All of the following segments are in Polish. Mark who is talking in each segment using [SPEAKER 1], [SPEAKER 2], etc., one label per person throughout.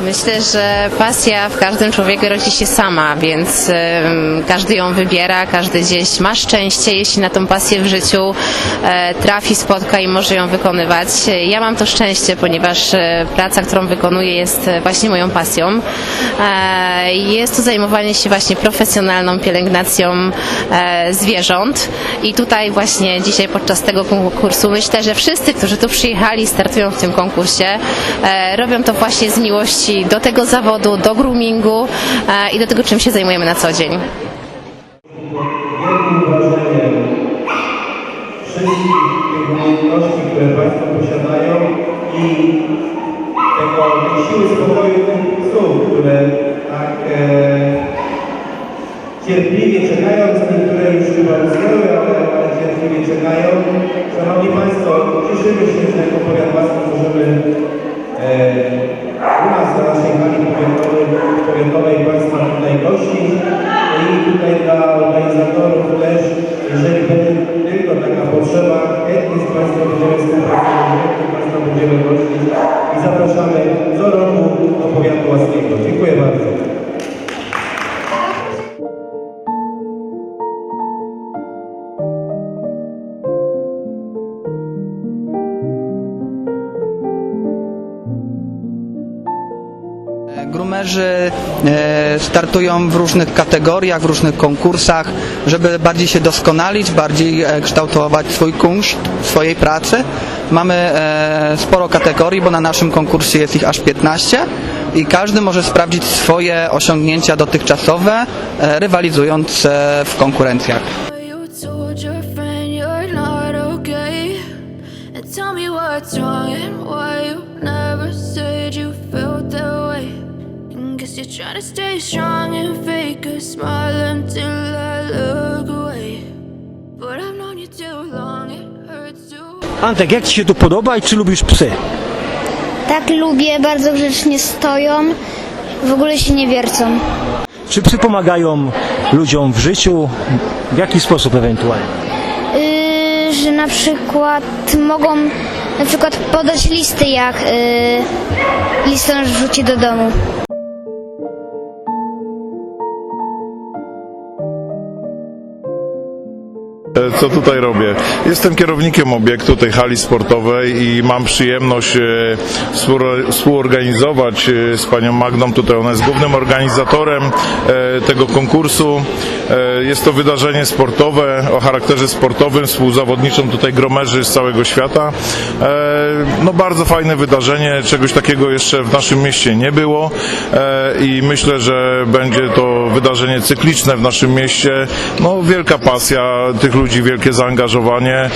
[SPEAKER 1] Myślę, że pasja w każdym człowieku rodzi się sama, więc każdy ją wybiera, każdy gdzieś ma szczęście, jeśli na tą pasję w życiu e, trafi, spotka i może ją wykonywać. Ja mam to szczęście, ponieważ e, praca, którą wykonuję jest właśnie moją pasją. E, jest to zajmowanie się właśnie profesjonalną pielęgnacją zwierząt i tutaj właśnie dzisiaj podczas tego konkursu myślę, że wszyscy, którzy tu przyjechali, startują w tym konkursie, robią to właśnie z miłości do tego zawodu, do groomingu e, i do tego, czym się zajmujemy na co dzień.
[SPEAKER 2] wszystkich tych umiejętności, które Państwo posiadają i tego, tej siły spokoju tych psów, które tak e, cierpliwie czekają, niektóre już chyba usnęły, ale, ale cierpliwie czekają. Szanowni Państwo, cieszymy się, że jako powiat Waski możemy u nas na naszej hali powiatowej, Państwa tutaj gościć i tutaj dla organizatorów też, jeżeli będzie tylko taka potrzeba, chętnie z Państwem będziemy współpracować, chętnie Państwa będziemy gościć
[SPEAKER 3] Grumerzy e, startują w różnych kategoriach, w różnych konkursach, żeby bardziej się doskonalić, bardziej e, kształtować swój kunszt swojej pracy. Mamy e, sporo kategorii, bo na naszym konkursie jest ich aż 15 i każdy może sprawdzić swoje osiągnięcia dotychczasowe, rywalizując w konkurencjach.
[SPEAKER 4] Tell me what's wrong and why you never said you felt that. Guess you're trying to stay strong and fake a smile until I look away. But I've known you too long, it hurts to.
[SPEAKER 5] Antek, jak Ci się tu podoba i czy lubisz psy?
[SPEAKER 6] Tak lubię, bardzo grzecznie stoją, w ogóle się nie wiercą.
[SPEAKER 5] Czy psy pomagają ludziom w życiu? W jaki sposób ewentualnie?
[SPEAKER 6] Yy, że na przykład mogą na przykład podać listy jak yy, listonosz wrzuci do domu.
[SPEAKER 7] Co tutaj robię? Jestem kierownikiem obiektu tej hali sportowej i mam przyjemność e, współor- współorganizować e, z panią Magdą, tutaj ona jest głównym organizatorem e, tego konkursu. E, Jest to wydarzenie sportowe o charakterze sportowym, współzawodniczą tutaj gromerzy z całego świata. E, No bardzo fajne wydarzenie, czegoś takiego jeszcze w naszym mieście nie było e, i myślę, że będzie to wydarzenie cykliczne w naszym mieście. No wielka pasja tych ludzi, wielkie zaangażowanie e,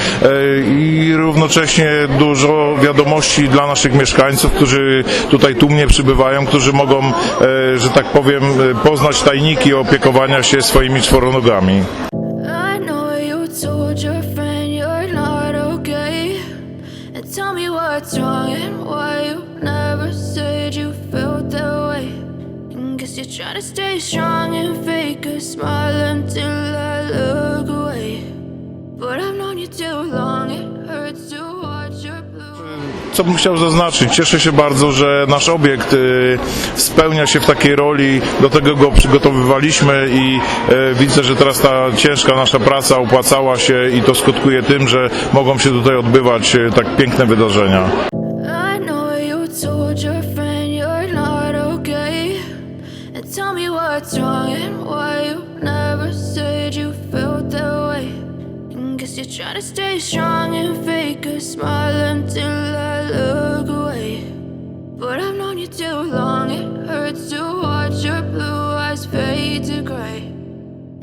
[SPEAKER 7] i równocześnie dużo wiadomości dla naszych mieszkańców, którzy tutaj tłumnie przybywają, którzy mogą, e, że tak powiem, poznać tajniki opiekowania się swoimi czworonogami.
[SPEAKER 4] You're trying to stay strong and fake a smile until
[SPEAKER 7] Co bym chciał zaznaczyć, cieszę się bardzo, że nasz obiekt y, spełnia się w takiej roli, do tego go przygotowywaliśmy i y, widzę, że teraz ta ciężka nasza praca opłacała się i to skutkuje tym, że mogą się tutaj odbywać y, tak piękne wydarzenia.
[SPEAKER 4] Tell me what's wrong and why you never said you. You're trying to stay strong and fake a smile until I look away. But I've known you too long, it hurts to watch your blue eyes fade to gray.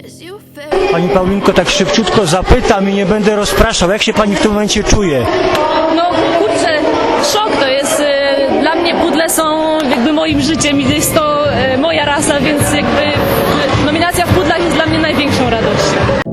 [SPEAKER 4] As you fade
[SPEAKER 5] Pani Paulinko, tak szybciutko zapytam i nie będę rozpraszał. Jak się pani w tym momencie czuje?
[SPEAKER 8] No kurczę, szok to jest. e, Dla mnie pudle są jakby moim życiem i jest to e, moja rasa, więc jakby e, nominacja w pudlach jest dla mnie największą radością.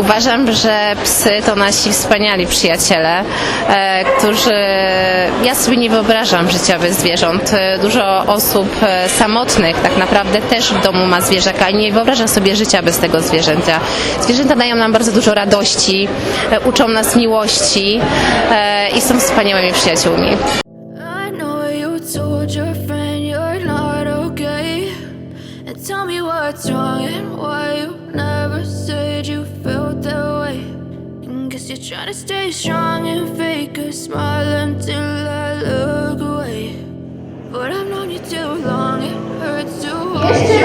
[SPEAKER 1] Uważam, że psy to nasi wspaniali przyjaciele, e, którzy. Ja sobie nie wyobrażam życia bez zwierząt. E, Dużo osób e, samotnych tak naprawdę też w domu ma zwierzaka i nie wyobraża sobie życia bez tego zwierzęcia. Zwierzęta dają nam bardzo dużo radości, e, uczą nas miłości e, i są wspaniałymi przyjaciółmi.
[SPEAKER 4] Trying to stay strong and fake a smile until I look away. But I've known you too long, it hurts to watch you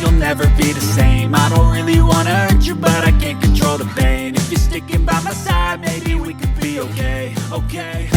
[SPEAKER 9] you'll never be the same. I don't really wanna hurt you but I can't control the pain. If you're sticking by my side maybe we could be okay, okay